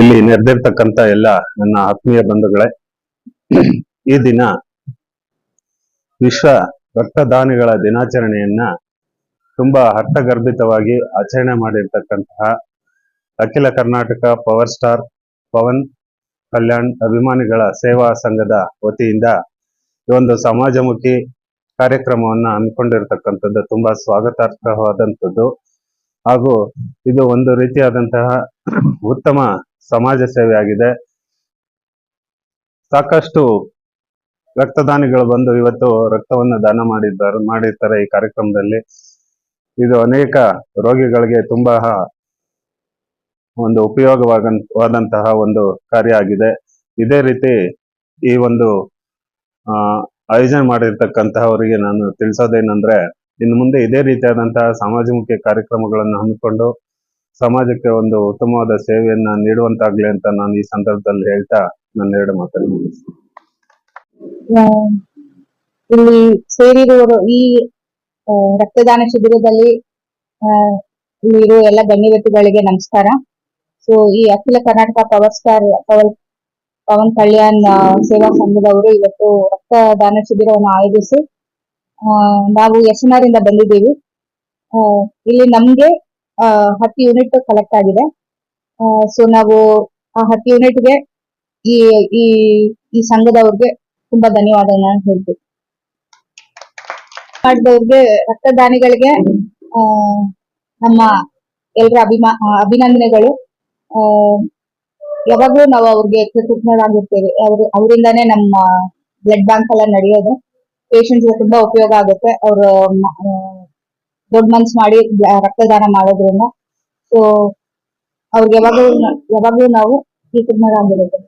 ಇಲ್ಲಿ ನೆರೆದಿರ್ತಕ್ಕಂತ ಎಲ್ಲ ನನ್ನ ಆತ್ಮೀಯ ಬಂಧುಗಳೇ, ಈ ದಿನ ವಿಶ್ವ ರಕ್ತದಾನಿಗಳ ದಿನಾಚರಣೆಯನ್ನ ತುಂಬಾ ಅರ್ಥಗರ್ಭಿತವಾಗಿ ಆಚರಣೆ ಮಾಡಿರ್ತಕ್ಕಂತಹ ಅಖಿಲ ಕರ್ನಾಟಕ ಪವರ್ ಸ್ಟಾರ್ ಪವನ್ ಕಲ್ಯಾಣ್ ಅಭಿಮಾನಿಗಳ ಸೇವಾ ಸಂಘದ ವತಿಯಿಂದ ಈ ಒಂದು ಸಮಾಜಮುಖಿ ಕಾರ್ಯಕ್ರಮವನ್ನ ಅನ್ಕೊಂಡಿರ್ತಕ್ಕಂಥದ್ದು ತುಂಬಾ ಸ್ವಾಗತಾರ್ಹವಾದಂಥದ್ದು. ಹಾಗೂ ಇದು ಒಂದು ರೀತಿಯಾದಂತಹ ಉತ್ತಮ ಸಮಾಜ ಸೇವೆ ಆಗಿದೆ. ಸಾಕಷ್ಟು ರಕ್ತದಾನಿಗಳು ಬಂದು ಇವತ್ತು ರಕ್ತವನ್ನು ದಾನ ಮಾಡಿದ್ದಾರೆ, ಮಾಡಿರ್ತಾರೆ ಈ ಕಾರ್ಯಕ್ರಮದಲ್ಲಿ. ಇದು ಅನೇಕ ರೋಗಿಗಳಿಗೆ ತುಂಬಾ ಒಂದು ಉಪಯೋಗವಾಗಂತಹ ಒಂದು ಕಾರ್ಯ ಆಗಿದೆ. ಇದೇ ರೀತಿ ಈ ಒಂದು ಆಯೋಜನೆ ಮಾಡಿರ್ತಕ್ಕಂತಹವರಿಗೆ ನಾನು ತಿಳಿಸೋದೇನಂದ್ರೆ, ಇನ್ನು ಮುಂದೆ ಇದೇ ರೀತಿಯಾದಂತಹ ಸಮಾಜಮುಖಿ ಕಾರ್ಯಕ್ರಮಗಳನ್ನು ಹಮ್ಮಿಕೊಂಡು ಸಮಾಜಕ್ಕೆ ಒಂದು ಉತ್ತಮವಾದ ಸೇವೆಯನ್ನ ನೀಡುವಂತಾಗ್ಲಿ ಅಂತ ನಾನು ಈ ಸಂದರ್ಭದಲ್ಲಿ ಹೇಳ್ತಾ ನನ್ನ ಎರಡು ಮಾತನ್ನು ಇಲ್ಲಿ ಸೇರಿರುವರು ಈ ರಕ್ತದಾನ ಶಿಬಿರದಲ್ಲಿ ಆ, ಇಲ್ಲಿರುವ ಎಲ್ಲ ಗಣ್ಯ ವ್ಯಕ್ತಿಗಳಿಗೆ ನಮಸ್ಕಾರ. ಸೊ ಈ ಅಖಿಲ ಕರ್ನಾಟಕ ಪವರ್ ಸ್ಟಾರ್ ಪವನ್ ಪವನ್ ಕಲ್ಯಾಣ್ ಸೇವಾ ಸಂಘದವರು ಇವತ್ತು ರಕ್ತದಾನ ಶಿಬಿರವನ್ನು ಆಯೋಜಿಸಿ ನಾವು ಯಶನಾರಿಂದ ಬಂದಿದ್ದೀವಿ. ಇಲ್ಲಿ ನಮ್ಗೆ ಹತ್ತು ಯೂನಿಟ್ ಕಲೆಕ್ಟ್ ಆಗಿದೆ. ಸೊ ನಾವು ಆ ಹತ್ತು ಯೂನಿಟ್ಗೆ ಈ ಈ ಈ ಸಂಘದವ್ರಿಗೆ ತುಂಬಾ ಧನ್ಯವಾದಗಳನ್ನ ಹೇಳ್ತೀವಿ. ಮಾಡಿದವ್ರಿಗೆ ರಕ್ತದಾನಿಗಳಿಗೆ ನಮ್ಮ ಎಲ್ಲರ ಅಭಿಮಾ ಅಭಿನಂದನೆಗಳು. ಯಾವಾಗ್ಲೂ ನಾವು ಅವ್ರಿಗೆ ಕೃತಜ್ಞರಾಗಿರ್ತೇವೆ. ಅವ್ರ, ಅವರಿಂದಾನೇ ನಮ್ಮ ಬ್ಲಡ್ ಬ್ಯಾಂಕ್ ಎಲ್ಲ ನಡೆಯೋದು. ಪೇಷಂಟ್ಸ್ ತುಂಬಾ ಉಪಯೋಗ ಆಗುತ್ತೆ. ಅವರು ದೊಡ್ಡ ಮನ್ಸ್ ಮಾಡಿ ರಕ್ತದಾನ ಮಾಡೋದ್ರಿಂದ ಸೊ ಅವ್ರಿಗೆ ಯಾವಾಗ್ಲೂ ಯಾವಾಗ್ಲೂ ನಾವು ಕೃತಜ್ಞರಾಗಿರುತ್ತೆ